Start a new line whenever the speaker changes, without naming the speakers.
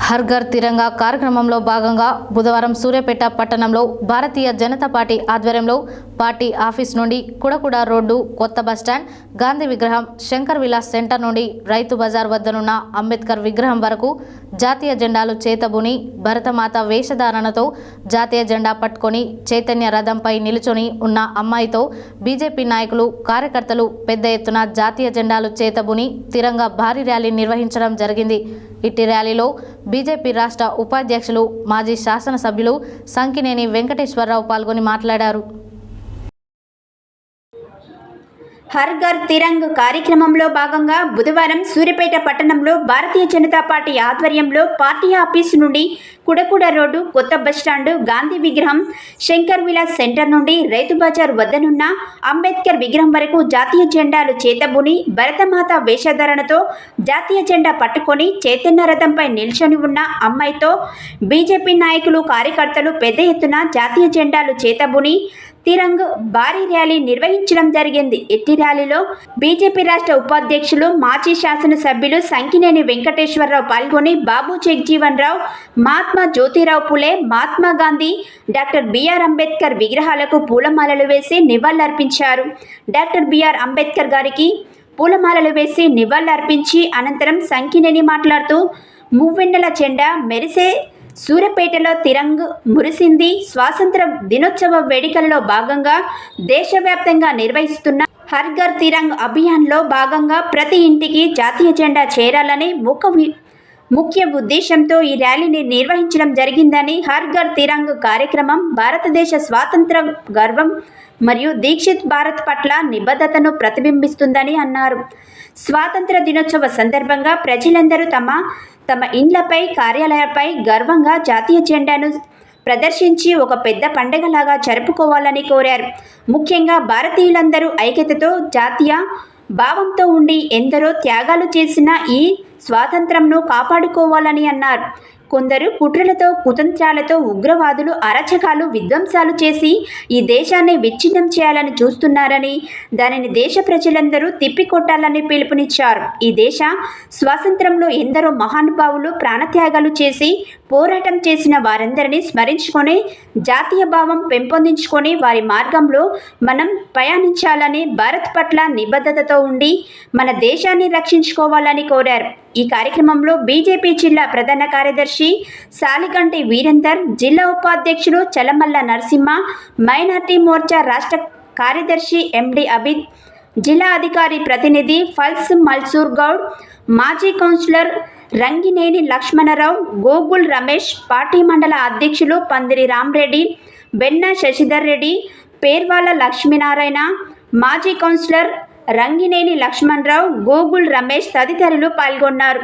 హర్ ఘర్ తిరంగా కార్యక్రమంలో భాగంగా బుధవారం సూర్యాపేట పట్టణంలో భారతీయ జనతా పార్టీ ఆధ్వర్యంలో పార్టీ ఆఫీస్ నుండి కుడకుడ రోడ్డు కొత్త బస్టాండ్ గాంధీ విగ్రహం శంకర్ విలాస్ సెంటర్ నుండి రైతు బజార్ వద్దనున్న అంబేద్కర్ విగ్రహం వరకు జాతీయ జెండాలు చేతబుని భరతమాత వేషధారణతో జాతీయ జెండా పట్టుకొని చైతన్య రథంపై నిలుచొని ఉన్న అమ్మాయితో బీజేపీ నాయకులు కార్యకర్తలు పెద్ద ఎత్తున జాతీయ జెండాలు చేతబుని తిరంగా భారీ ర్యాలీ నిర్వహించడం జరిగింది. ఇట్టి ర్యాలీలో బీజేపీ రాష్ట్ర ఉపాధ్యక్షులు మాజీ శాసనసభ్యులు సంకినేని వెంకటేశ్వరరావు పాల్గొని మాట్లాడారు.
హర్ ఘర్ తిరంగ్ కార్యక్రమంలో భాగంగా బుధవారం సూర్యపేట పట్టణంలో భారతీయ జనతా పార్టీ ఆధ్వర్యంలో పార్టీ ఆఫీసు నుండి కుడకుడ రోడ్డు కొత్త బస్టాండు గాంధీ విగ్రహం శంకర్ విలాస్ సెంటర్ నుండి రైతు బజార్ వద్దనున్న అంబేద్కర్ విగ్రహం వరకు జాతీయ జెండాలు చేతబుని భరతమాత వేషధారణతో జాతీయ జెండా పట్టుకొని చైతన్య రథంపై నిల్చొని ఉన్న అమ్మాయితో బీజేపీ నాయకులు కార్యకర్తలు పెద్ద ఎత్తున జాతీయ జెండాలు చేతబుని తిరంగ్ భారీ ర్యాలీ నిర్వహించడం జరిగింది. ఎట్టి ర్యాలీలో బీజేపీ రాష్ట్ర ఉపాధ్యక్షులు మాజీ శాసనసభ్యులు సంకినేని వెంకటేశ్వరరావు పాల్గొని Babu Jagjivan Rao Mahatma Jyotirao Phule Mahatma Gandhi doctor B R Ambedkar విగ్రహాలకు పూలమాలలు వేసి నివాళులర్పించారు. డాక్టర్ బిఆర్ అంబేద్కర్ గారికి పూలమాలలు వేసి నివాళులర్పించి అనంతరం సంకినేని మాట్లాడుతూ మువ్వెన్నెల చెండా మెరిసే సూర్యపేటలో తిరంగ్ మురిసింది. స్వాతంత్ర దినోత్సవ వేడుకలలో భాగంగా దేశవ్యాప్తంగా నిర్వహిస్తున్న హర్ఘర్ తిరంగ్ అభియాన్లో భాగంగా ప్రతి ఇంటికి జాతీయ జెండా చేరాలని ముఖ ముఖ్య ఉద్దేశంతో ఈ ర్యాలీని నిర్వహించడం జరిగిందని హర్ ఘర్ తిరంగ్ కార్యక్రమం భారతదేశ స్వాతంత్ర గర్వం మరియు దీక్షిత్ భారత్ పట్ల నిబద్ధతను ప్రతిబింబిస్తుందని అన్నారు. స్వాతంత్ర దినోత్సవ సందర్భంగా ప్రజలందరూ తమ తమ ఇండ్లపై కార్యాలయాలపై గర్వంగా జాతీయ జెండాను ప్రదర్శించి ఒక పెద్ద పండగలాగా జరుపుకోవాలని కోరారు. ముఖ్యంగా భారతీయులందరూ ఐక్యతతో జాతీయ భావంతో ఉండి ఎందరో త్యాగాలు చేసిన ఈ స్వాతంత్రంను కాపాడుకోవాలని అన్నారు. కొందరు కుట్రలతో కుతంత్రాలతో ఉగ్రవాదులు అరచకాలు విధ్వంసాలు చేసి ఈ దేశాన్ని విచ్ఛిన్నం చేయాలని చూస్తున్నారని దానిని దేశ ప్రజలందరూ తిప్పికొట్టాలని పిలుపునిచ్చారు. ఈ దేశ స్వాతంత్రంలో ఎందరో మహానుభావులు ప్రాణత్యాగాలు చేసి పోరాటం చేసిన వారందరినీ స్మరించుకొని జాతీయ భావం పెంపొందించుకొని వారి మార్గంలో మనం ప్రయాణించాలని భారత్ పట్ల నిబద్ధతతో ఉండి మన దేశాన్ని రక్షించుకోవాలని కోరారు. ఈ కార్యక్రమంలో బీజేపీ జిల్లా ప్రధాన కార్యదర్శి సాలిగంటి వీరేందర్ జిల్లా ఉపాధ్యక్షుడు చలమల్ల నరసింహ మైనార్టీ మోర్చా రాష్ట్ర కార్యదర్శి ఎండి అబిద్ జిల్లా అధికారి ప్రతినిధి ఫల్స్ మల్సూర్ గౌడ్ మాజీ కౌన్సిలర్ రంగినేని లక్ష్మణరావు గోగుల్ రమేష్ పార్టీ మండల అధ్యక్షులు పందిరి రామ్రెడ్డి బెన్న శశిధర్ రెడ్డి పేర్వాల లక్ష్మీనారాయణ మాజీ కౌన్సిలర్ రంగినేని లక్ష్మణరావు గోగుల్ రమేష్ తదితరులు పాల్గొన్నారు.